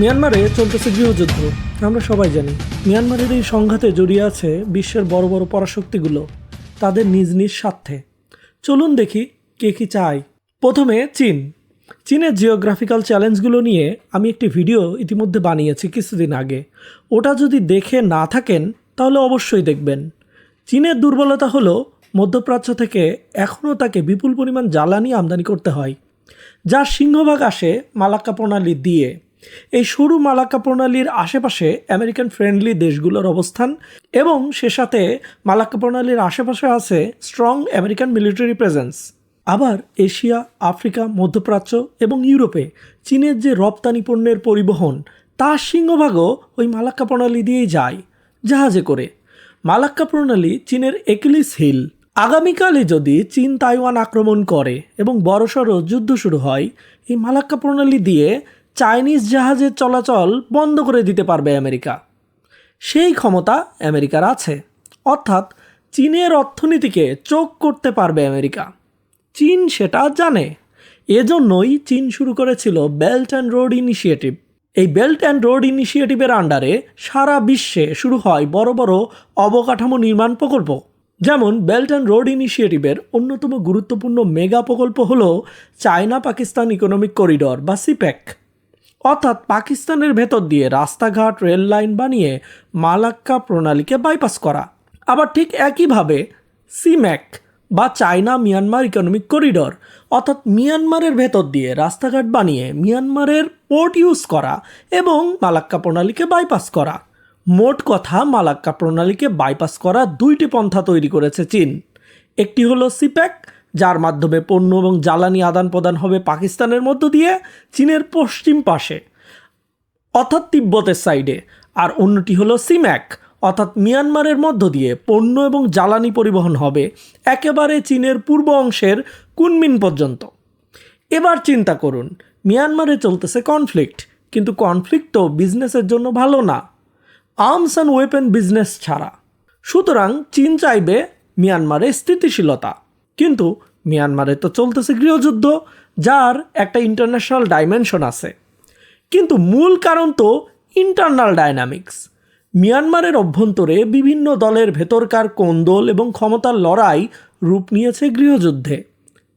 মিয়ানমারে চলতেছে গৃহযুদ্ধ, আমরা সবাই জানি। মিয়ানমারের এই সংঘাতে জড়িয়ে আছে বিশ্বের বড় বড় পরাশক্তিগুলো, তাদের নিজ নিজ স্বার্থে। চলুন দেখি কে কী চায়। প্রথমে চীন। চীনের জিওগ্রাফিক্যাল চ্যালেঞ্জগুলো নিয়ে আমি একটি ভিডিও ইতিমধ্যে বানিয়েছি কিছুদিন আগে। ওটা যদি দেখে না থাকেন, তাহলে অবশ্যই দেখবেন। চীনের দুর্বলতা হলো, মধ্যপ্রাচ্য থেকে এখনও তাকে বিপুল পরিমাণ জ্বালানি আমদানি করতে হয়, যার সিংহভাগ আসে মালাক্কা প্রণালী দিয়ে। এই সরু মালাক্কা প্রণালীর আশেপাশে আমেরিকান ফ্রেন্ডলি দেশগুলোর অবস্থান এবং সে সাথে মালাক্কা প্রণালীর আশেপাশে আছে স্ট্রং আমেরিকান মিলিটারি প্রেজেন্স। আবার এশিয়া, আফ্রিকা, মধ্যপ্রাচ্য এবং ইউরোপে চীনের যে রপ্তানি পণ্যের পরিবহন, তার সিংহভাগও ওই মালাক্কা প্রণালী দিয়েই যায়, জাহাজে করে। মালাক্কা প্রণালী চীনের একিলিস হিল। আগামীকালে যদি চীন তাইওয়ান আক্রমণ করে এবং বড়সড় যুদ্ধ শুরু হয়, এই মালাক্কা প্রণালী দিয়ে চাইনিজ জাহাজের চলাচল বন্ধ করে দিতে পারবে আমেরিকা। সেই ক্ষমতা আমেরিকার আছে। অর্থাৎ চীনের অর্থনীতিকে চোখ করতে পারবে আমেরিকা। চীন সেটা জানে। এজন্যই চীন শুরু করেছিল বেল্ট অ্যান্ড রোড ইনিশিয়েটিভ এই বেল্ট অ্যান্ড রোড ইনিশিয়েটিভের আন্ডারে সারা বিশ্বে শুরু হয় বড় বড় অবকাঠামো নির্মাণ প্রকল্প। যেমন বেল্ট অ্যান্ড রোড ইনিশিয়েটিভের অন্যতম গুরুত্বপূর্ণ মেগা প্রকল্প হল চায়না পাকিস্তান ইকোনমিক করিডর বা সিপ্যাক অর্থাৎ পাকিস্তানের ভেতর দিয়ে রাস্তাঘাট রেল লাইন বানিয়ে মালাক্কা প্রণালীকে বাইপাস করা। আবার ঠিক একইভাবে সিম্যাক বা চায়না মিয়ানমার ইকোনমিক করিডর অর্থাৎ মিয়ানমারের ভেতর দিয়ে রাস্তাঘাট বানিয়ে মিয়ানমারের পোর্ট ইউজ করা এবং মালাক্কা প্রণালীকে বাইপাস করা। মোট কথা, মালাক্কা প্রণালীকে বাইপাস করা দুইটি পন্থা তৈরি করেছে চীন। একটি হলো সিপ্যাক যার মাধ্যমে পণ্য এবং জ্বালানি আদান প্রদান হবে পাকিস্তানের মধ্য দিয়ে, চীনের পশ্চিম পাশে, অর্থাৎ তিব্বতের সাইডে আর অন্যটি হলো সিম্যাক, অর্থাৎ মিয়ানমারের মধ্য দিয়ে পণ্য এবং জ্বালানি পরিবহন হবে একেবারে চীনের পূর্ব অংশের কুনমিন পর্যন্ত। এবার চিন্তা করুন, মিয়ানমারে চলতেছে কনফ্লিক্ট কিন্তু কনফ্লিক্ট তো বিজনেসের জন্য ভালো না। আর্মস অ্যান্ড ওয়েপেন বিজনেস ছাড়া। সুতরাং চীন চাইবে মিয়ানমারে স্থিতিশীলতা। কিন্তু মিয়ানমারে। তো চলতেছে গৃহযুদ্ধ, যার একটা ইন্টারন্যাশনাল ডাইমেনশন আছে। কিন্তু মূল কারণ তো ইন্টারনাল ডায়নামিক্স মিয়ানমারের অভ্যন্তরে বিভিন্ন দলের ভেতরকার কোন্দল এবং ক্ষমতার লড়াই রূপ নিয়েছে গৃহযুদ্ধে।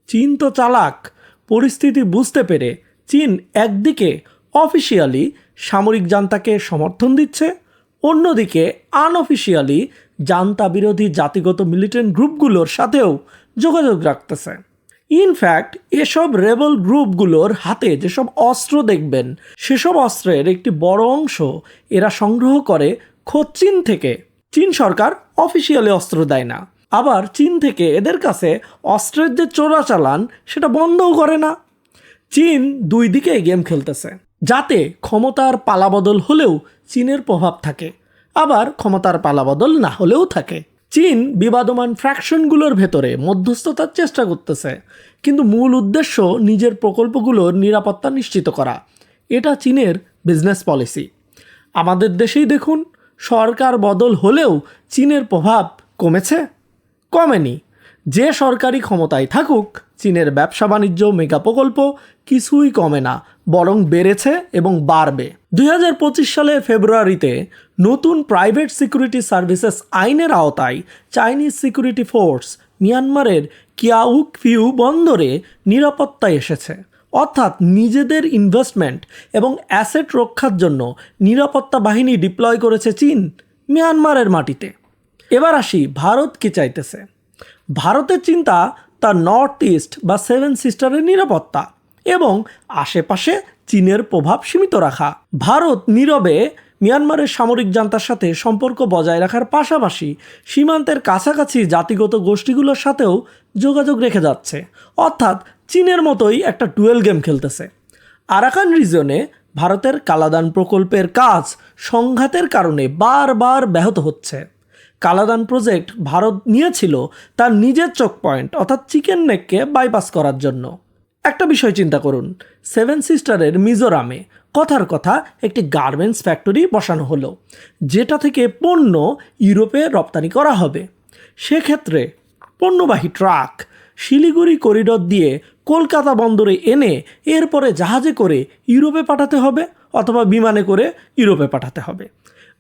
চীন তো চালাক, পরিস্থিতি বুঝতে পেরে চীন একদিকে অফিসিয়ালি সামরিক জান্তাকে সমর্থন দিচ্ছে, অন্যদিকে আনঅফিসিয়ালি জান্তা বিরোধী জাতিগত মিলিটেন্ট গ্রুপগুলোর সাথেও যোগাযোগ রাখতেছে। ইনফ্যাক্ট এসব রেবল গ্রুপগুলোর হাতে যেসব অস্ত্র দেখবেন, সেসব অস্ত্রের একটি বড় অংশ এরা সংগ্রহ করে খোদ চীন থেকে। চীন সরকার অফিসিয়ালি অস্ত্র দেয় না। আবার চীন থেকে এদের কাছে অস্ত্রের যে চোরাচালান, সেটা বন্ধও করে না। চীন দুই দিকে গেম খেলতেছে, যাতে ক্ষমতার পালাবদল হলেও চীনের প্রভাব থাকে। আবার ক্ষমতার পালাবদল না হলেও থাকে। চীন বিবাদমান ফ্র্যাকশনগুলোর ভেতরে মধ্যস্থতার চেষ্টা করতেছে, কিন্তু মূল উদ্দেশ্য নিজের প্রকল্পগুলোর নিরাপত্তা নিশ্চিত করা। এটা চীনের বিজনেস পলিসি আমাদের দেশেই দেখুন, সরকার বদল হলেও চীনের প্রভাব কমেছে? কমেনি। যে সরকারি ক্ষমতায় থাকুক, চীনের ব্যবসা বাণিজ্য মেগা প্রকল্প কিছুই কমে না, বরং বেড়েছে এবং বাড়বে। দু হাজার পঁচিশ সালের ফেব্রুয়ারিতে নতুন প্রাইভেট সিকিউরিটি সার্ভিসেস আইনের আওতায় চাইনিজ সিকিউরিটি ফোর্স মিয়ানমারের কিয়াউক ফিউ বন্দরে নিরাপত্তায় এসেছে। অর্থাৎ নিজেদের ইনভেস্টমেন্ট এবং অ্যাসেট রক্ষার জন্য নিরাপত্তা বাহিনী ডিপ্লয় করেছে চীন মিয়ানমারের মাটিতে। এবার আসি, ভারত কি চাইতেছে? ভারতের চিন্তা তার নর্থ ইস্ট বা সেভেন সিস্টারের নিরাপত্তা এবং আশেপাশে চীনের প্রভাব সীমিত রাখা। ভারত নীরবে মিয়ানমারের সামরিক জান্তার সাথে সম্পর্ক বজায় রাখার পাশাপাশি সীমান্তের কাছাকাছি জাতিগত গোষ্ঠীগুলোর সাথেও যোগাযোগ রেখে যাচ্ছে। অর্থাৎ চীনের মতোই একটা টুয়েল গেম খেলতেছে। আরাকান রিজনে ভারতের কালাদান প্রকল্পের কাজ সংঘাতের কারণে বারবার ব্যাহত হচ্ছে। কালাদান প্রজেক্ট ভারত নিয়েছিল তার নিজের চোখ পয়েন্ট অর্থাৎ চিকেন নেককে বাইপাস করার জন্য। একটা বিষয় চিন্তা করুন সেভেন সিস্টারের মিজোরামে কথার কথা একটি গার্মেন্টস ফ্যাক্টরি বসানো হলো, যেটা থেকে পণ্য ইউরোপে রপ্তানি করা হবে। সেক্ষেত্রে পণ্যবাহী ট্রাক শিলিগুড়ি করিডর দিয়ে কলকাতা বন্দরে এনে এরপরে জাহাজে করে ইউরোপে পাঠাতে হবে, অথবা বিমানে করে ইউরোপে পাঠাতে হবে।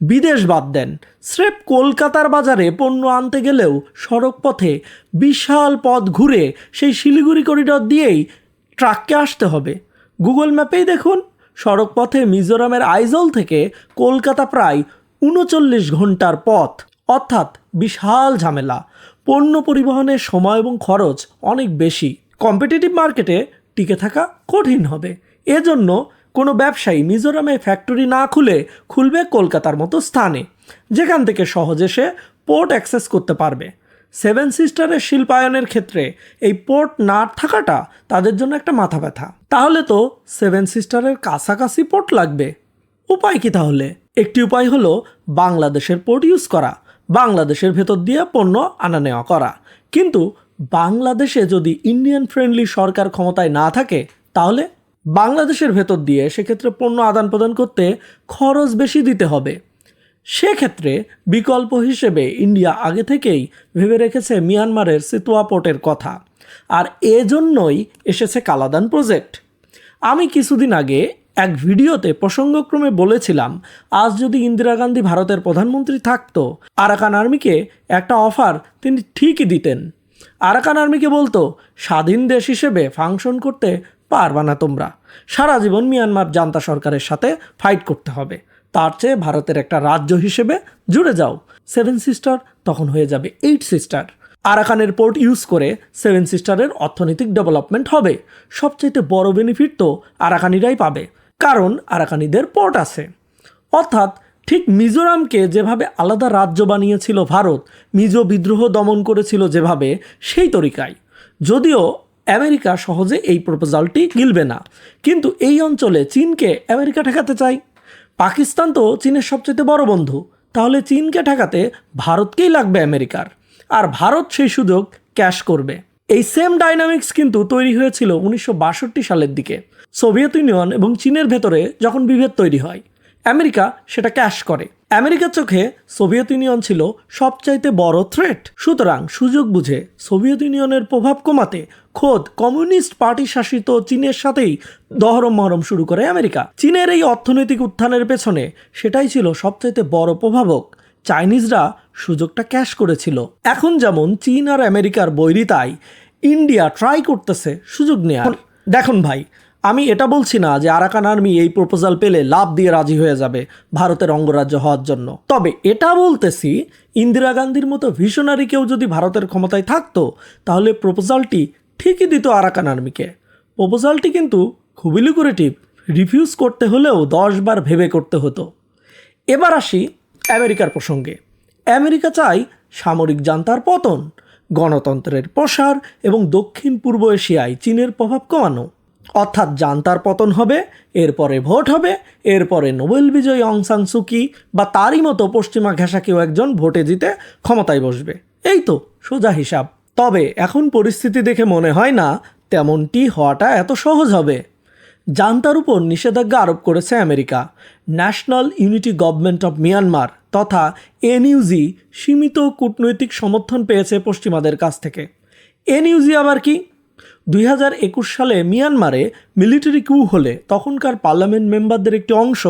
বিদেশ বাদ দেন। স্রেফ কলকাতার বাজারে পণ্য আনতে গেলেও সড়ক পথে বিশাল পথ ঘুরে সেই শিলিগুড়ি করিডর দিয়েই ট্রাককে আসতে হবে। গুগল ম্যাপেই দেখুন সড়ক পথে মিজোরামের আইজল থেকে কলকাতা প্রায় উনচল্লিশ ঘণ্টার পথ। অর্থাৎ বিশাল ঝামেলা। পণ্য পরিবহনের সময় এবং খরচ অনেক বেশি। কম্পিটিটিভ মার্কেটে টিকে থাকা কঠিন হবে। এজন্য কোনো ব্যবসায়ী মিজোরামে ফ্যাক্টরি না খুলে খুলবে কলকাতার মতো স্থানে। যেখান থেকে সহজে সে পোর্ট অ্যাক্সেস করতে পারবে। সেভেন সিস্টারের শিল্পায়নের ক্ষেত্রে এই পোর্ট না থাকাটা তাদের জন্য একটা মাথা ব্যথা। তাহলে তো সেভেন সিস্টারের কাছাকাছি পোর্ট লাগবে। উপায় কি তাহলে? একটি উপায় হলো বাংলাদেশের পোর্ট ইউজ করা, বাংলাদেশের ভেতর দিয়ে পণ্য আনা নেওয়া করা। কিন্তু বাংলাদেশে যদি ইন্ডিয়ান ফ্রেন্ডলি সরকার ক্ষমতায় না থাকে, তাহলে বাংলাদেশের ভেতর দিয়ে সেক্ষেত্রে পণ্য আদান প্রদান করতে খরচ বেশি দিতে হবে। সেক্ষেত্রে বিকল্প হিসেবে ইন্ডিয়া আগে থেকেই ভেবে রেখেছে মিয়ানমারের সিতুয়া পোর্টের কথা। আর এজন্যই এসেছে কালাদান প্রজেক্ট। আমি কিছুদিন আগে এক ভিডিওতে প্রসঙ্গক্রমে বলেছিলাম, আজ যদি ইন্দিরা গান্ধী ভারতের প্রধানমন্ত্রী থাকতো, আরাকান আর্মিকে একটা অফার তিনি ঠিকই দিতেন। আরাকান আর্মিকে বলতো, স্বাধীন দেশ হিসেবে ফাংশন করতে পারবা না তোমরা। সারা জীবন মিয়ানমার জান্তা সরকারের সাথে ফাইট করতে হবে। তার চেয়ে ভারতের একটা রাজ্য হিসেবে জুড়ে যাও। সেভেন সিস্টার তখন হয়ে যাবে এইট সিস্টার আরাকানের পোর্ট ইউজ করে সেভেন সিস্টারের অর্থনৈতিক ডেভেলপমেন্ট হবে। সবচেয়ে বড় বেনিফিট তো আরাকানিরাই পাবে, কারণ আরাকানিদের পোর্ট আছে। অর্থাৎ ঠিক মিজোরামকে যেভাবে আলাদা রাজ্য বানিয়েছিল ভারত, মিজো বিদ্রোহ দমন করেছিল যেভাবে, সেই তরিকায়। যদিও আমেরিকা সহজে এই প্রপোজালটি গিলবে না। কিন্তু এই অঞ্চলে চীনকে আমেরিকা ঠেকাতে চায় পাকিস্তান তো চীনের সবচেয়ে বড় বন্ধু। তাহলে চীনকে ঠেকাতে ভারতকেই লাগবে আমেরিকার। আর ভারত সেই সুযোগ ক্যাশ করবে। এই সেম ডাইনামিক্স কিন্তু তৈরি হয়েছিল উনিশশো বাষট্টি সালের দিকে। সোভিয়েত ইউনিয়ন এবং চীনের ভেতরে যখন বিভেদ তৈরি হয়, আমেরিকা সেটা ক্যাশ করে। আমেরিকার চোখে সোভিয়েত ইউনিয়ন ছিল সবচাইতে বড় থ্রেট সুতরাং সুযোগ বুঝে সোভিয়েত ইউনিয়নের প্রভাব কমাতে খোদ কমিউনিস্ট পার্টি শাসিত চীনের সাথেই দহরম মহরম শুরু করে আমেরিকা। চীনের এই অর্থনৈতিক উত্থানের পেছনে সেটাই ছিল সবচাইতে বড় প্রভাবক। চাইনিজরা সুযোগটা ক্যাশ করেছিল। এখন যেমন চীন আর আমেরিকার বৈরিতায় ইন্ডিয়া ট্রাই করতেছে সুযোগ নেওয়ার দেখুন ভাই আমি এটা বলছি না যে আরাকান আর্মি এই প্রপোজাল পেলে লাভ দিয়ে রাজি হয়ে যাবে ভারতের অঙ্গরাজ্য হওয়ার জন্য। তবে এটা বলতেছি, ইন্দিরা গান্ধীর মতো ভিশনারি কেউ যদি ভারতের ক্ষমতায় থাকতো, তাহলে প্রপোজালটি ঠিকই দিত আরাকান আর্মিকে। প্রপোজালটি কিন্তু খুবই লুকুরেটিভ রিফিউজ করতে হলেও দশবার ভেবে করতে হতো। এবার আসি আমেরিকার প্রসঙ্গে। আমেরিকা চায় সামরিক জান্তার পতন, গণতন্ত্রের প্রসার এবং দক্ষিণ পূর্ব এশিয়ায় চীনের প্রভাব কমানো। অর্থাৎ জান্তার পতন হবে, এরপরে ভোট হবে, এরপরে নোবেল বিজয়ী অং সান সুকি বা তারই মতো পশ্চিমা ঘেঁষা কেউ একজন ভোটে জিতে ক্ষমতায় বসবে। এই তো সোজা হিসাব। তবে এখন পরিস্থিতি দেখে মনে হয় না তেমনটি হওয়াটা এত সহজ হবে। জান্তার উপর নিষেধাজ্ঞা আরোপ করেছে America. National unity government of Myanmar তথা এনইউজি সীমিত কূটনৈতিক সমর্থন পেয়েছে পশ্চিমাদের কাছ থেকে। এনইউজি আবার কি? দুই হাজার একুশ সালে মিয়ানমারে মিলিটারি কিউ হলে তখনকার পার্লামেন্ট মেম্বারদের একটি অংশ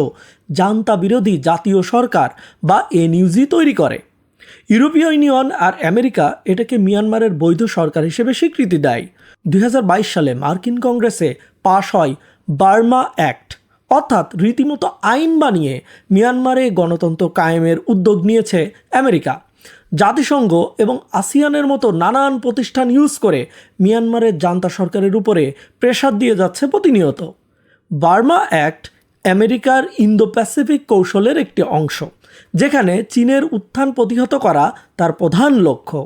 জান্তা বিরোধী জাতীয় সরকার বা এনইউজি তৈরি করে। ইউরোপীয় ইউনিয়ন আর আমেরিকা এটাকে মিয়ানমারের বৈধ সরকার হিসেবে স্বীকৃতি দেয়। দুই হাজার বাইশ সালে মার্কিন কংগ্রেসে পাশ হয় বার্মা অ্যাক্ট। অর্থাৎ রীতিমতো আইন বানিয়ে মিয়ানমারে গণতন্ত্র কায়েমের উদ্যোগ নিয়েছে আমেরিকা। জাতিসংঘ এবং আসিয়ানের মতো নানান প্রতিষ্ঠান ইউজ করে মিয়ানমারের জান্তা সরকারের উপরে প্রেশার দিয়ে যাচ্ছে প্রতিনিয়ত। বার্মা অ্যাক্ট আমেরিকার ইন্দো প্যাসিফিক কৌশলের একটি অংশ, যেখানে চীনের উত্থান প্রতিহত করা তার প্রধান লক্ষ্য।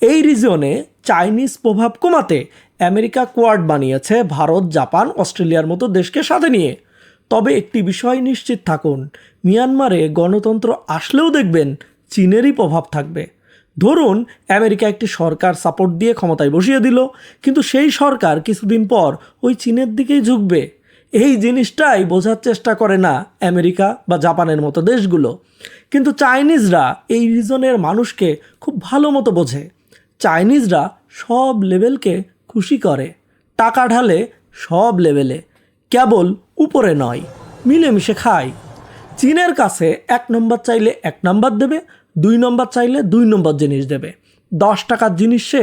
এই রিজিয়নে চাইনিজ প্রভাব কমাতে আমেরিকা কোয়াড বানিয়েছে ভারত, জাপান, অস্ট্রেলিয়ার মতো দেশকে সাথে নিয়ে। তবে একটি বিষয় নিশ্চিত থাকুন, মিয়ানমারে গণতন্ত্র আসলেও দেখবেন চীনেরই প্রভাব থাকবে। ধরুন, আমেরিকা একটি সরকার সাপোর্ট দিয়ে ক্ষমতায় বসিয়ে দিল, কিন্তু সেই সরকার কিছুদিন পর ওই চীনের দিকেই ঝুঁকবে। এই জিনিসটাই বোঝার চেষ্টা করে না আমেরিকা বা জাপানের মতো দেশগুলো। কিন্তু চাইনিজরা এই রিজনের মানুষকে খুব ভালো মতো বোঝে। চাইনিজরা সব লেভেলকে খুশি করে। টাকা ঢালে সব লেভেলে, কেবল উপরে নয়, মিলেমিশে খায়। চীনের কাছে এক নম্বর চাইলে এক নম্বর দেবে দুই নম্বর চাইলে দুই নম্বর জিনিস দেবে। দশ টাকার জিনিস সে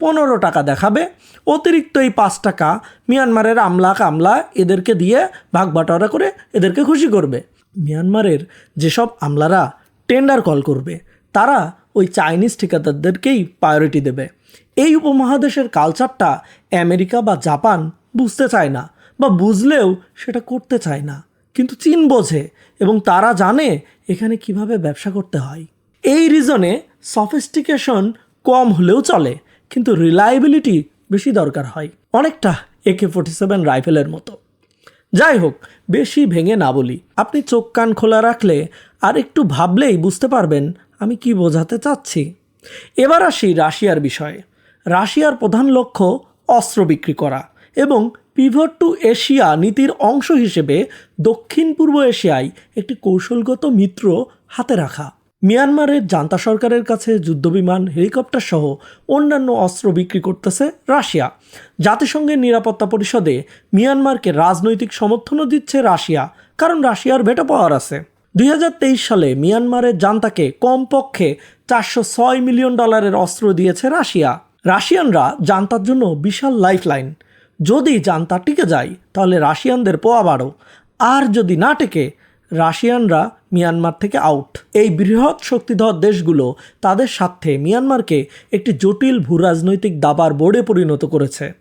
পনেরো টাকা দেখাবে। অতিরিক্ত এই পাঁচ টাকা মিয়ানমারের আমলা কামলা এদেরকে দিয়ে ভাগ বাটোয়ারা করে এদেরকে খুশি করবে। মিয়ানমারের যেসব আমলারা টেন্ডার কল করবে, তারা ওই চাইনিজ ঠিকাদারদেরকেই প্রায়োরিটি দেবে। এই উপমহাদেশের কালচারটা আমেরিকা বা জাপান বুঝতে চায় না বা বুঝলেও সেটা করতে চায় না। কিন্তু চীন বোঝে এবং তারা জানে এখানে কীভাবে ব্যবসা করতে হয়। এই রিজনে সফিস্টিকেশন কম হলেও চলে, কিন্তু রিলায়েবিলিটি বেশি দরকার হয়। অনেকটা একে ফোর্টি সেভেন রাইফেলের মতো। যাই হোক, বেশি ভেঙে না বলি। আপনি চোখ কান খোলা রাখলে আর একটু ভাবলেই বুঝতে পারবেন আমি কি বোঝাতে চাচ্ছি। এবার আসি রাশিয়ার বিষয়ে। রাশিয়ার প্রধান লক্ষ্য অস্ত্র বিক্রি করা এবং পিভট টু এশিয়া নীতির অংশ হিসেবে দক্ষিণ পূর্ব এশিয়ায় একটি কৌশলগত মিত্র হাতে রাখা। মিয়ানমারের জান্তা সরকারের কাছে যুদ্ধবিমান, হেলিকপ্টার সহ অন্যান্য অস্ত্র বিক্রি করতেছে রাশিয়া। জাতিসংঘের নিরাপত্তা পরিষদে মিয়ানমারকে রাজনৈতিক সমর্থনও দিচ্ছে রাশিয়া, কারণ রাশিয়ার ভেটো পাওয়ার আছে। দুই হাজার তেইশ সালে মিয়ানমারের জান্তাকে কমপক্ষে চারশো ছয় মিলিয়ন ডলারের অস্ত্র দিয়েছে রাশিয়া। রাশিয়ানরা জান্তার জন্য বিশাল লাইফলাইন। যদি জান্তা টিকে যায়, তাহলে রাশিয়ানদের পোয়া বাড়ো। আর যদি না টেকে রাশিয়ানরা মিয়ানমার থেকে আউট এই বৃহৎ শক্তিধর দেশগুলো তাদের স্বার্থে মিয়ানমারকে একটি জটিল ভূরাজনৈতিক দাবার বোর্ডে পরিণত করেছে।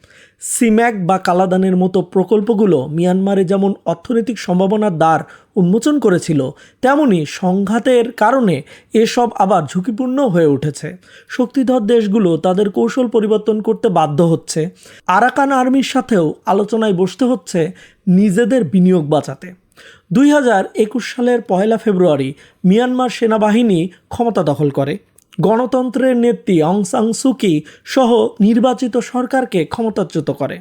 সিম্যাক বা কালাদানের মতো প্রকল্পগুলো মিয়ানমারে যেমন অর্থনৈতিক সম্ভাবনার দ্বার উন্মোচন করেছিল, তেমনি সংঘাতের কারণে এসব আবার ঝুঁকিপূর্ণ হয়ে উঠেছে। শক্তিধর দেশগুলো তাদের কৌশল পরিবর্তন করতে বাধ্য হচ্ছে। আরাকান আর্মির সাথেও আলোচনায় বসতে হচ্ছে নিজেদের বিনিয়োগ বাঁচাতে। দুই হাজার একুশ সালের পয়লা ফেব্রুয়ারি মিয়ানমার সেনাবাহিনী ক্ষমতা দখল করে। গণতন্ত্রের নেত্রী অং সাং সুকি সহ নির্বাচিত সরকারকে ক্ষমতাচ্যুত করে।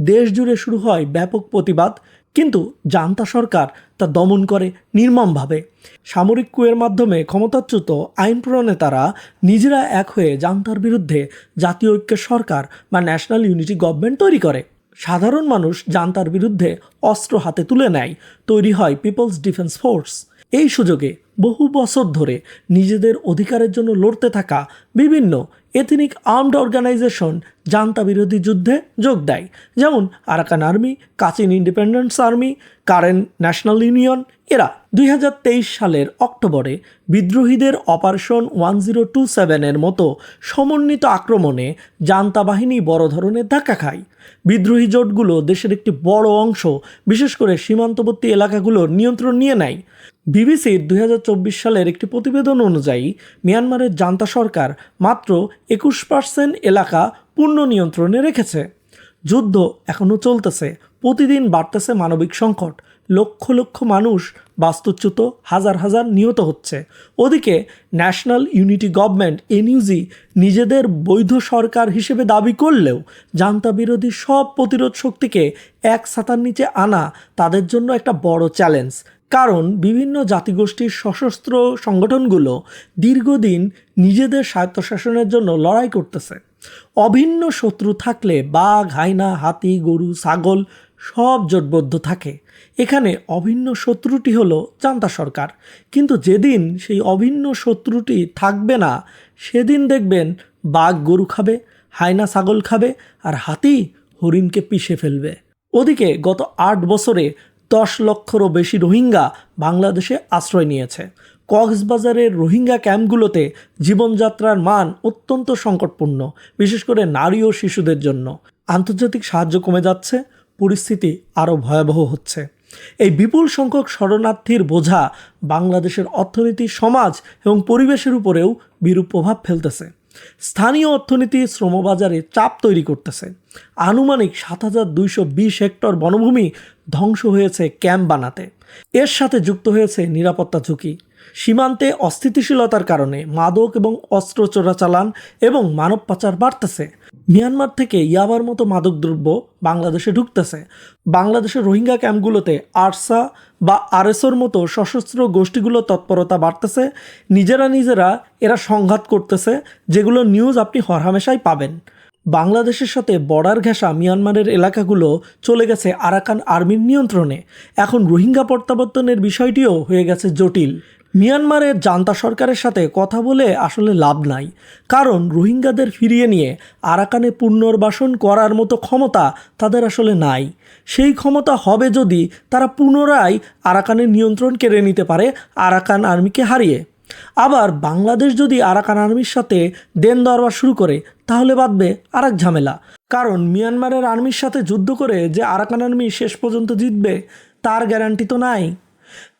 দেশ জুড়ে শুরু হয় ব্যাপক প্রতিবাদ, কিন্তু জান্তা সরকার তা দমন করে নির্মমভাবে। সামরিক কুয়ের মাধ্যমে ক্ষমতাচ্যুত আইন প্রণেতারা নিজেরা এক হয়ে জান্তার বিরুদ্ধে জাতীয় ঐক্যের সরকার বা ন্যাশনাল ইউনিটি গভর্নমেন্ট তৈরি করে। সাধারণ মানুষ জান্তার বিরুদ্ধে অস্ত্র হাতে তুলে নেয়। তৈরি হয় পিপলস ডিফেন্স ফোর্স এই সুযোগে বহু বছর ধরে নিজেদের অধিকারের জন্য লড়তে থাকা বিভিন্ন এথনিক আর্মড অর্গানাইজেশন জান্তা বিরোধী যুদ্ধে যোগ দেয়। যেমন Arakan army Kachin independence army Karen national union এরা দুই হাজার তেইশ সালের অক্টোবরে বিদ্রোহীদের অপারেশন ওয়ান জিরো টু সেভেনের মতো সমন্বিত আক্রমণে জান্তা বাহিনী বড় ধরনের ধাক্কা খায়। বিদ্রোহী জোটগুলো দেশের একটি বড় অংশ, বিশেষ করে সীমান্তবর্তী এলাকাগুলোর নিয়ন্ত্রণ নিয়ে নেয়। বিবিসির দুই হাজার চব্বিশ সালের একটি প্রতিবেদন অনুযায়ী, মিয়ানমারের জান্তা সরকার মাত্র একুশ পার্সেন্ট এলাকা পূর্ণ নিয়ন্ত্রণে রেখেছে। যুদ্ধ এখনও চলতেছে, প্রতিদিন বাড়তেছে মানবিক সংকট। লক্ষ লক্ষ মানুষ বাস্তুচ্যুত হাজার হাজার নিহত হচ্ছে। ওদিকে, ন্যাশনাল ইউনিটি গভর্নমেন্ট, এনইউজি, নিজেদের বৈধ সরকার হিসেবে দাবি করলেও জান্তা বিরোধী সব প্রতিরোধ শক্তিকে এক ছাতার নিচে আনা তাদের জন্য একটা বড় চ্যালেঞ্জ। কারণ বিভিন্ন জাতিগোষ্ঠীর সশস্ত্র সংগঠনগুলো দীর্ঘদিন নিজেদের স্বায়ত্তশাসনের জন্য লড়াই করতেছে। অভিন্ন শত্রু থাকলে বাঘ, হাইনা, হাতি, গরু, ছাগল সব জোটবদ্ধ থাকে। এখানে অভিন্ন শত্রুটি হলো জান্তা সরকার। কিন্তু যেদিন সেই অভিন্ন শত্রুটি থাকবে না, সেদিন দেখবেন বাঘ গরু খাবে, হাইনা ছাগল খাবে আর হাতি হরিণকে পিষে ফেলবে। ওদিকে গত আট বছরে দশ লক্ষেরও বেশি রোহিঙ্গা বাংলাদেশে আশ্রয় নিয়েছে। কক্সবাজারের রোহিঙ্গা ক্যাম্পগুলোতে জীবনযাত্রার মান অত্যন্ত সংকটপূর্ণ, বিশেষ করে নারী ও শিশুদের জন্য। আন্তর্জাতিক সাহায্য কমে যাচ্ছে, পরিস্থিতি আরও ভয়াবহ হচ্ছে। এই বিপুল সংখ্যক শরণার্থীর বোঝা বাংলাদেশের অর্থনীতি, সমাজ এবং পরিবেশের উপরেও বিরূপ প্রভাব ফেলতেছে। স্থানীয় অর্থনীতি শ্রমবাজারে চাপ তৈরি করতেছে। আনুমানিক সাত হাজার দুইশো বিশ হেক্টর বনভূমি ধ্বংস হয়েছে ক্যাম্প বানাতে। এর সাথে যুক্ত হয়েছে নিরাপত্তা ঝুঁকি। সীমান্তে অস্থিতিশীলতার কারণে মাদক এবং অস্ত্র চোরাচালান এবং মানব পাচার বাড়তেছে। মিয়ানমার থেকে ইয়াবার মতো মাদকদ্রব্য বাংলাদেশে ঢুকতেছে। বাংলাদেশের রোহিঙ্গা ক্যাম্পগুলোতে আরসা বা আরএসওর মতো সশস্ত্র গোষ্ঠীগুলো তৎপরতা বাড়তেছে। নিজেরা নিজেরা এরা সংঘাত করতেছে, যেগুলো নিউজ আপনি হরহামেশাই পাবেন। বাংলাদেশের সাথে বর্ডার ঘেঁষা মিয়ানমারের এলাকাগুলো চলে গেছে আরাকান আর্মির নিয়ন্ত্রণে। এখন রোহিঙ্গা প্রত্যাবর্তনের বিষয়টিও হয়ে গেছে জটিল। মিয়ানমারের জান্তা সরকারের সাথে কথা বলে আসলে লাভ নাই। কারণ রোহিঙ্গাদের ফিরিয়ে নিয়ে আরাকানে পুনর্বাসন করার মতো ক্ষমতা তাদের আসলে নাই। সেই ক্ষমতা হবে যদি তারা পুনরায় আরাকানের নিয়ন্ত্রণ কেড়ে নিতে পারে, আরাকান আর্মিকে হারিয়ে। আবার বাংলাদেশ যদি আরাকান আর্মির সাথে দেন দরবার শুরু করে, তাহলে বাঁধবে আর এক ঝামেলা। কারণ মিয়ানমারের আর্মির সাথে যুদ্ধ করে যে আরাকান আর্মি শেষ পর্যন্ত জিতবে, তার গ্যারান্টি তো নাই।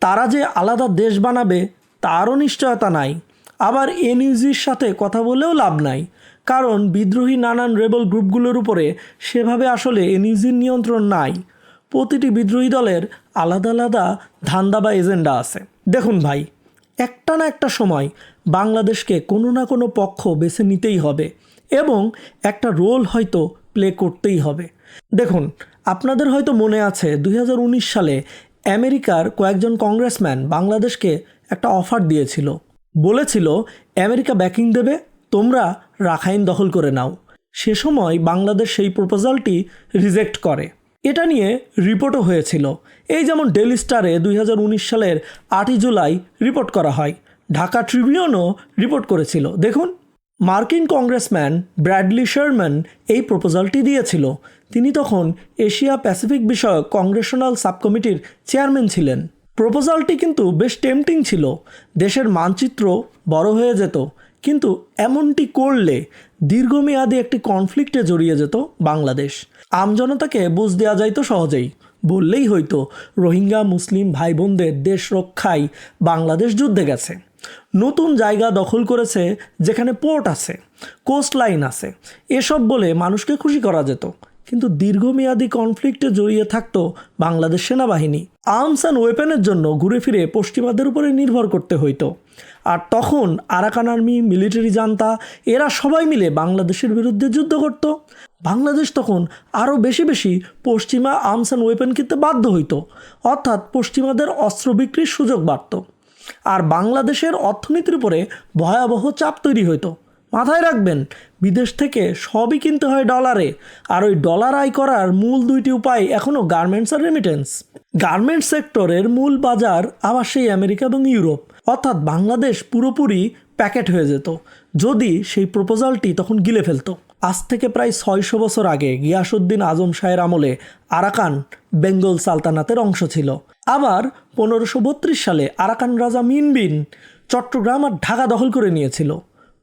তারা যে আলাদা দেশ বানাবে, তারও নিশ্চয়তা নাই। আবার এনইউজির সাথে কথা বলেও লাভ নাই। কারণ বিদ্রোহী নানান রেবল গ্রুপগুলোর উপরে সেভাবে আসলে এনইউজির নিয়ন্ত্রণ নাই। প্রতিটি বিদ্রোহী দলের আলাদা আলাদা ধান্দা বা এজেন্ডা আছে। দেখুন ভাই একটা না একটা সময় বাংলাদেশকে কোনো না কোনো পক্ষ বেছে নিতেই হবে এবং একটা রোল হয়তো প্লে করতেই হবে। দেখুন, আপনাদের হয়তো মনে আছে দু হাজার উনিশ সালে আমেরিকার কয়েকজন কংগ্রেসম্যান বাংলাদেশকে একটা অফার দিয়েছিল। বলেছিল, আমেরিকা ব্যাকিং দেবে, তোমরা রাখাইন দখল করে নাও। সে সময় বাংলাদেশ সেই প্রপোজালটি রিজেক্ট করে। এটা নিয়ে রিপোর্টও হয়েছিল। এই যেমন ডেলি স্টারে দুই হাজার উনিশ সালের আটই জুলাই রিপোর্ট করা হয়। ঢাকা ট্রিবিউনও রিপোর্ট করেছিল। দেখুন, মার্কিন কংগ্রেসম্যান ব্র্যাডলি শারম্যান এই প্রপোজালটি দিয়েছিল। তিনি তখন এশিয়া প্যাসিফিক বিষয়ক কংগ্রেশনাল সাবকমিটির চেয়ারম্যান ছিলেন। প্রপোজালটি কিন্তু বেশ টেম্পটিং ছিল। দেশের মানচিত্র বড় হয়ে যেত। কিন্তু এমনটি করলে দীর্ঘমেয়াদী একটি কনফ্লিক্টে জড়িয়ে যেত বাংলাদেশ। আমজনতাকে বুঝ দেওয়া যাইতো সহজেই। বললেই হয়তো রোহিঙ্গা, মুসলিম ভাই বোনদের দেশ রক্ষায় বাংলাদেশ যুদ্ধে গেছে। নতুন জায়গা দখল করেছে যেখানে পোর্ট আছে কোস্ট লাইন আছে। এসব বলে মানুষকে খুশি করা যেত। কিন্তু দীর্ঘমেয়াদী কনফ্লিক্টে জড়িয়ে থাকতো বাংলাদেশ সেনাবাহিনী। আর্মস অ্যান্ড ওয়েপেনের জন্য ঘুরে ফিরে পশ্চিমাদের উপরে নির্ভর করতে হইতো। আর তখন আরাকান আর্মি, মিলিটারি জান্তা, এরা সবাই মিলে বাংলাদেশের বিরুদ্ধে যুদ্ধ করত। বাংলাদেশ তখন আরও বেশি বেশি পশ্চিমা আর্মস অ্যান্ড ওয়েপেন কিনতে বাধ্য হইতো। অর্থাৎ পশ্চিমাদের অস্ত্র বিক্রির সুযোগ বাড়ত। আর বাংলাদেশের অর্থনীতির উপরে ভয়াবহ চাপ তৈরি হইতো। মাথায় রাখবেন, বিদেশ থেকে সবই কিনতে হয় ডলারে, আর ওই ডলার আয় করার মূল দুইটি উপায় এখনও গার্মেন্টস আর রেমিটেন্স গার্মেন্টস সেক্টরের মূল বাজার আবার সেই আমেরিকা এবং ইউরোপ। অর্থাৎ বাংলাদেশ পুরোপুরি প্যাকেট হয়ে যেত, যদি সেই প্রপোজালটি তখন গিলে ফেলতো। আজ থেকে প্রায় ছয়শো বছর আগে গিয়াসুদ্দিন আজম শাহের আমলে আরাকান বেঙ্গল সালতানাতের অংশ ছিল। আবার পনেরোশো বত্রিশ সালে আরাকান রাজা মিনবিন চট্টগ্রাম আর ঢাকা দখল করে নিয়েছিল।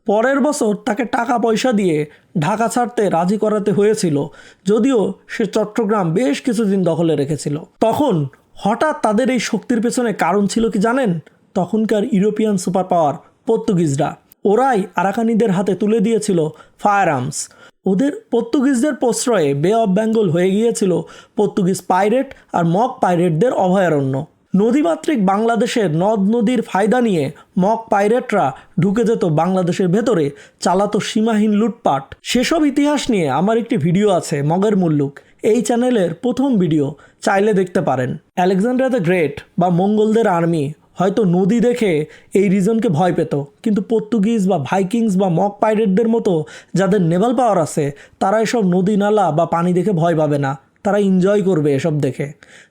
পরের বছর তাকে টাকা পয়সা দিয়ে ঢাকা ছাড়তে রাজি করাতে হয়েছিল, যদিও সে চট্টগ্রাম বেশ কিছুদিন দখলে রেখেছিল। তখন হঠাৎ তাদের এই শক্তির পেছনে কারণ ছিল কি জানেন? তখনকার ইউরোপিয়ান সুপার পাওয়ার পর্তুগিজরা। ওরাই আরাকানিদের হাতে তুলে দিয়েছিল ফায়ার আর্মস ওদের পর্তুগিজদের প্রশ্রয়ে বে অফ বেঙ্গল হয়ে গিয়েছিল পর্তুগিজ পাইরেট আর মক পাইরেটদের অভয়ারণ্য। নদীমাতৃক বাংলাদেশের নদ নদীর ফায়দা নিয়ে মক পাইরেটরা ঢুকে যেত বাংলাদেশের ভেতরে, চালাতো সীমাহীন লুটপাট। সেসব ইতিহাস নিয়ে আমার একটি ভিডিও আছে, মগের মুল্লুক। এই চ্যানেলের প্রথম ভিডিও চাইলে দেখতে পারেন। আলেকজান্ডার দ্য গ্রেট বা মঙ্গলদের আর্মি হয়তো নদী দেখে এই রিজনকে ভয় পেত। কিন্তু পর্তুগিজ বা ভাইকিংস বা মক পাইরেটদের মতো যাদের নেভাল পাওয়ার আছে, তারা এসব নদী নালা বা পানি দেখে ভয় পাবে না। তারা এনজয় করবে এসব দেখে।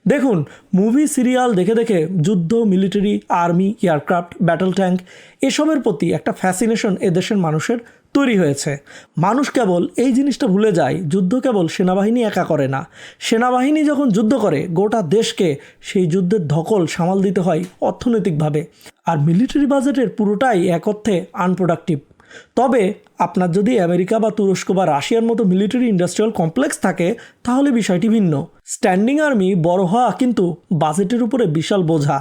দেখুন, মুভি, সিরিয়াল দেখে দেখে যুদ্ধ military army aircraft battle tank এসবের প্রতি একটা ফ্যাসিনেশন এদেশের মানুষের তৈরি হয়েছে। মানুষ কেবল এই জিনিসটা ভুলে যায়, যুদ্ধ কেবল সেনাবাহিনী একা করে না। সেনাবাহিনী যখন যুদ্ধ করে, গোটা দেশকে সেই যুদ্ধের ধকল সামাল দিতে হয় অর্থনৈতিকভাবে। আর মিলিটারি বাজেটের পুরোটাই এক অর্থে আনপ্রোডাক্টিভ তবে আপনার যদি আমেরিকা বা তুরস্ক বা রাশিয়ার মতো মিলিটারি ইন্ডাস্ট্রিয়াল কমপ্লেক্স থাকে, তাহলে বিষয়টি ভিন্ন। স্ট্যান্ডিং আর্মি বড় হওয়া কিন্তু বাজেটের উপরে বিশাল বোঝা।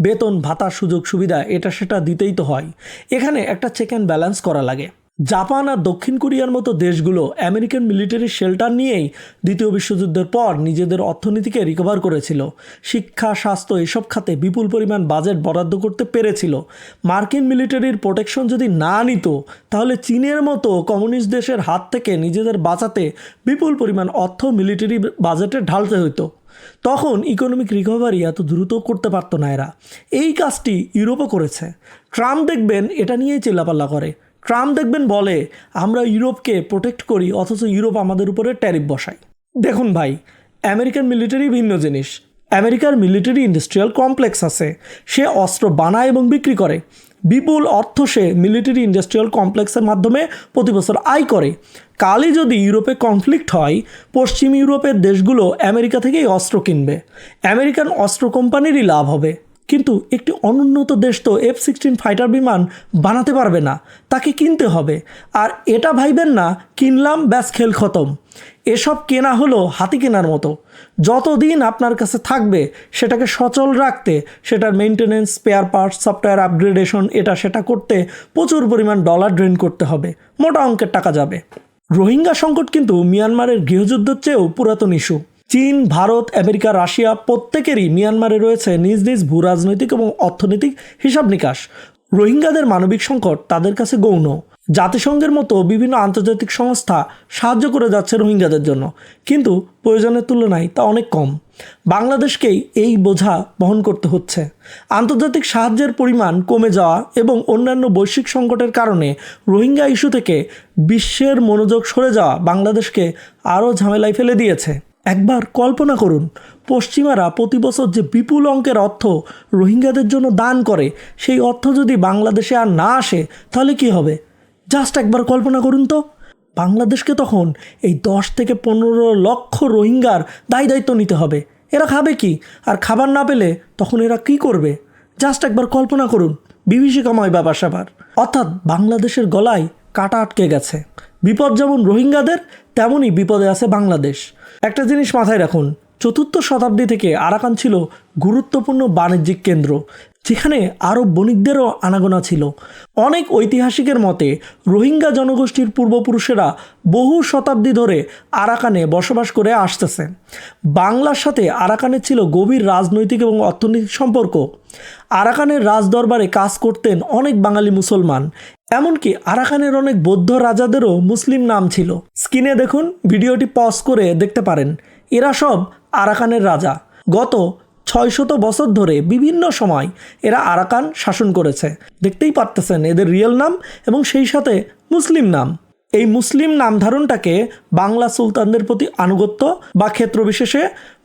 বেতন, ভাতার সুযোগ সুবিধা এটা সেটা দিতেই তো হয়। এখানে একটা চেক অ্যান্ড ব্যালেন্স করা লাগে। জাপান আর দক্ষিণ কোরিয়ার মতো দেশগুলো আমেরিকান মিলিটারি শেল্টার নিয়েই দ্বিতীয় বিশ্বযুদ্ধের পর নিজেদের অর্থনীতিকে রিকভার করেছিল। শিক্ষা, স্বাস্থ্য এসব খাতে বিপুল পরিমাণ বাজেট বরাদ্দ করতে পেরেছিল। মার্কিন মিলিটারির প্রোটেকশন যদি না নিত, তাহলে চীনের মতো কমিউনিস্ট দেশের হাত থেকে নিজেদের বাঁচাতে বিপুল পরিমাণ অর্থ মিলিটারি বাজেটে ঢালতে হতো তখন ইকোনমিক রিকভারি এত দ্রুত করতে পারতো না এরা। এই কাজটি ইউরোপও করেছে। ট্রাম্প দেখবেন এটা নিয়েই চিল্লাপাল্লা করে। ট্রাম্প দেখবেন বলে, আমরা ইউরোপকে প্রোটেক্ট করি, অথচ ইউরোপ আমাদের উপরে ট্যারিফ বসায়। দেখুন ভাই আমেরিকান মিলিটারি ভিন্ন জিনিস। আমেরিকার মিলিটারি ইন্ডাস্ট্রিয়াল কমপ্লেক্স আছে। সে অস্ত্র বানায় এবং বিক্রি করে। বিপুল অর্থ সে মিলিটারি ইন্ডাস্ট্রিয়াল কমপ্লেক্সের মাধ্যমে প্রতি বছর আয় করে। কালই যদি ইউরোপে কনফ্লিক্ট হয়, পশ্চিম ইউরোপের দেশগুলো আমেরিকা থেকেই অস্ত্র কিনবে। আমেরিকান অস্ত্র কোম্পানিরই লাভ হবে। কিন্তু একটি অনুন্নত দেশ তো এফ সিক্সটিন ফাইটার বিমান বানাতে পারবে না, তাকে কিনতে হবে। আর এটা ভাইবেন না, কিনলাম, ব্যাস, খেল খতম। এসব কেনা হলো হাতি কেনার মতো। যতদিন আপনার কাছে থাকবে, সেটাকে সচল রাখতে, সেটার maintenance spare parts software upgradation এটা সেটা করতে প্রচুর পরিমাণ ডলার ড্রেন করতে হবে। মোটা অঙ্কের টাকা যাবে। রোহিঙ্গা সংকট কিন্তু মিয়ানমারের গৃহযুদ্ধের চেয়েও পুরাতন ইস্যু চীন, ভারত, আমেরিকা, রাশিয়া প্রত্যেকেরই মিয়ানমারে রয়েছে নিজ নিজ ভূ রাজনৈতিক এবং অর্থনৈতিক হিসাব নিকাশ। রোহিঙ্গাদের মানবিক সংকট তাদের কাছে গৌণ। জাতিসংঘের মতো বিভিন্ন আন্তর্জাতিক সংস্থা সাহায্য করে যাচ্ছে রোহিঙ্গাদের জন্য, কিন্তু প্রয়োজনের তুলনায় তা অনেক কম। বাংলাদেশকেই এই বোঝা বহন করতে হচ্ছে। আন্তর্জাতিক সাহায্যের পরিমাণ কমে যাওয়া এবং অন্যান্য বৈশ্বিক সংকটের কারণে রোহিঙ্গা ইস্যু থেকে বিশ্বের মনোযোগ সরে যাওয়া বাংলাদেশকে আরও ঝামেলায় ফেলে দিয়েছে। একবার কল্পনা করুন, পশ্চিমারা প্রতি বছর যে বিপুল অঙ্কের অর্থ রোহিঙ্গাদের জন্য দান করে, সেই অর্থ যদি বাংলাদেশে আর না আসে, তাহলে কি হবে? জাস্ট একবার কল্পনা করুন তো। বাংলাদেশকে তখন এই দশ থেকে পনেরো লক্ষ রোহিঙ্গার দায় দায়িত্ব নিতে হবে। এরা খাবে কি? আর খাবার না পেলে তখন এরা কি করবে? জাস্ট একবার কল্পনা করুন, বিভীষিকাময় ব্যাপার স্যাপার। অর্থাৎ বাংলাদেশের গলায় কাটা আটকে গেছে। বিপদ যেমন রোহিঙ্গাদের, তেমনই বিপদে আছে বাংলাদেশ। একটা জিনিস মাথায় রাখুন চতুর্থ শতাব্দী থেকে আরাকান ছিল গুরুত্বপূর্ণ বাণিজ্যিক কেন্দ্র। যেখানে আরব বণিকদেরও আনাগোনা ছিল। অনেক ঐতিহাসিকের মতে, রোহিঙ্গা জনগোষ্ঠীর পূর্বপুরুষেরা বহু শতাব্দী ধরে আরাকানে বসবাস করে আসতেছে। বাংলার সাথে আরাকানের ছিল গভীর রাজনৈতিক এবং অর্থনৈতিক সম্পর্ক। আরাকানের রাজদরবারে কাজ করতেন অনেক বাঙালি মুসলমান। এমনকি আরাকানের অনেক বৌদ্ধ রাজাদেরও মুসলিম নাম ছিল। স্ক্রিনে দেখুন, ভিডিওটি পজ করে দেখতে পারেন। এরা সব আরাকানের রাজা। গত ছয়শত বছর ধরে বিভিন্ন সময় এরা আরাকান শাসন করেছে। দেখতেই পারতেছেন এদের রিয়েল নাম এবং সেই সাথে মুসলিম নাম। এই মুসলিম নাম ধারণটাকে বাংলা সুলতানদের প্রতি আনুগত্য বা ক্ষেত্রবিশেষে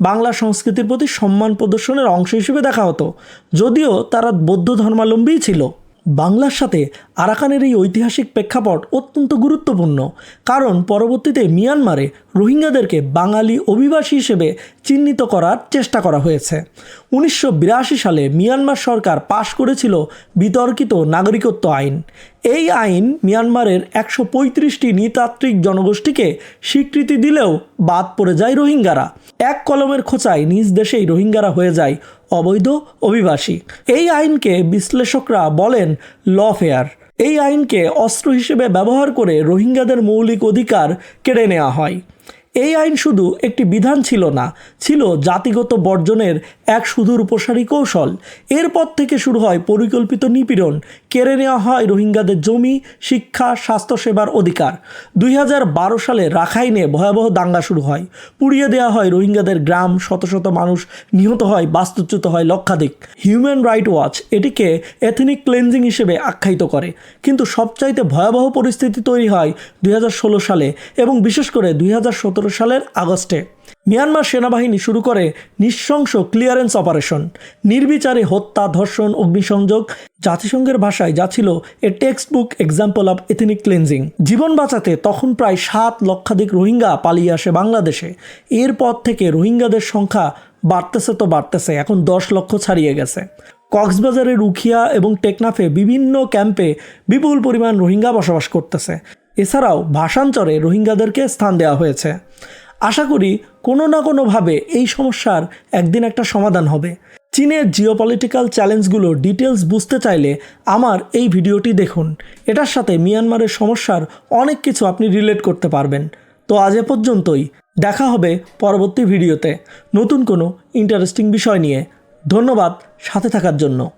বাংলা সংস্কৃতির প্রতি সম্মান প্রদর্শনের অংশ হিসেবে দেখা হতো। যদিও তারা বৌদ্ধ ধর্মালম্বী ছিল। বাংলার সাথে আরাকানের এই ঐতিহাসিক প্রেক্ষাপট অত্যন্ত গুরুত্বপূর্ণ। কারণ পরবর্তীতে মিয়ানমারে রোহিঙ্গাদেরকে বাঙালি অভিবাসী হিসেবে চিহ্নিত করার চেষ্টা করা হয়েছে। উনিশশো বিরাশি সালে মিয়ানমার সরকার পাশ করেছিল বিতর্কিত নাগরিকত্ব আইন। এই আইন মিয়ানমারের একশো পঁয়ত্রিশটি নৃতাত্ত্বিক জনগোষ্ঠীকে স্বীকৃতি দিলেও বাদ পড়ে যায় রোহিঙ্গারা। এক কলমের খোঁচায় নিজ দেশেই রোহিঙ্গারা হয়ে যায় অবৈধ অভিবাসী। এই আইনকে বিশ্লেষকরা বলেন ল ফেয়ার এই আইনকে অস্ত্র হিসেবে ব্যবহার করে রোহিঙ্গাদের মৌলিক অধিকার কেড়ে নেওয়া হয়। এই আইন শুধু একটি বিধান ছিল না, ছিল জাতিগত বর্জনের এক সুদূর প্রসারী কৌশল। এরপর থেকে শুরু হয় পরিকল্পিত নিপীড়ন, কেড়ে নেওয়া হয় রোহিঙ্গাদের জমি, শিক্ষা, স্বাস্থ্যসেবার অধিকার। দুই হাজার বারো সালে রাখাইনে ভয়াবহ দাঙ্গা শুরু হয়। পুড়িয়ে দেওয়া হয় রোহিঙ্গাদের গ্রাম, শত শত মানুষ নিহত হয়, বাস্তুচ্যুত হয় লক্ষাধিক। হিউম্যান রাইট ওয়াচ এটিকে এথনিক ক্লেনজিং হিসেবে আখ্যায়িত করে। কিন্তু সবচাইতে ভয়াবহ পরিস্থিতি তৈরি হয় দুই হাজার ষোলো সালে এবং বিশেষ করে দুই হাজার সতেরো সালের আগস্টে মিয়ানমার সেনাবাহিনী শুরু করে নৃশংস ক্লিয়ারেন্স অপারেশন। নির্বিচারে হত্যা, ধর্ষণ, অগ্নিসংযোগ জাতিসংঘের ভাষায় যা ছিল a textbook example of ethnic cleansing জীবন বাঁচাতে তখন প্রায় সাত লক্ষাধিক রোহিঙ্গা পালিয়ে আসে বাংলাদেশে। এরপর থেকে রোহিঙ্গাদের সংখ্যা বাড়তেছে তো বাড়তেছে, এখন দশ লক্ষ ছাড়িয়ে গেছে। কক্সবাজারের উখিয়া এবং টেকনাফে বিভিন্ন ক্যাম্পে বিপুল পরিমাণ রোহিঙ্গা বসবাস করতেছে। এছাড়াও ভাষান্তরে রোহিঙ্গাদেরকে স্থান দেওয়া হয়েছে। আশা করি কোনো না কোনোভাবে এই সমস্যার একদিন একটা সমাধান হবে। চীনের জিওপলিটিক্যাল চ্যালেঞ্জগুলো ডিটেলস বুঝতে চাইলে আমার এই ভিডিওটি দেখুন। এটার সাথে মিয়ানমারের সমস্যার অনেক কিছু আপনি রিলেট করতে পারবেন। তো আজ এ পর্যন্তই, দেখা হবে পরবর্তী ভিডিওতে। নতুন কোনো ইন্টারেস্টিং বিষয় নিয়ে। ধন্যবাদ সাথে থাকার জন্য।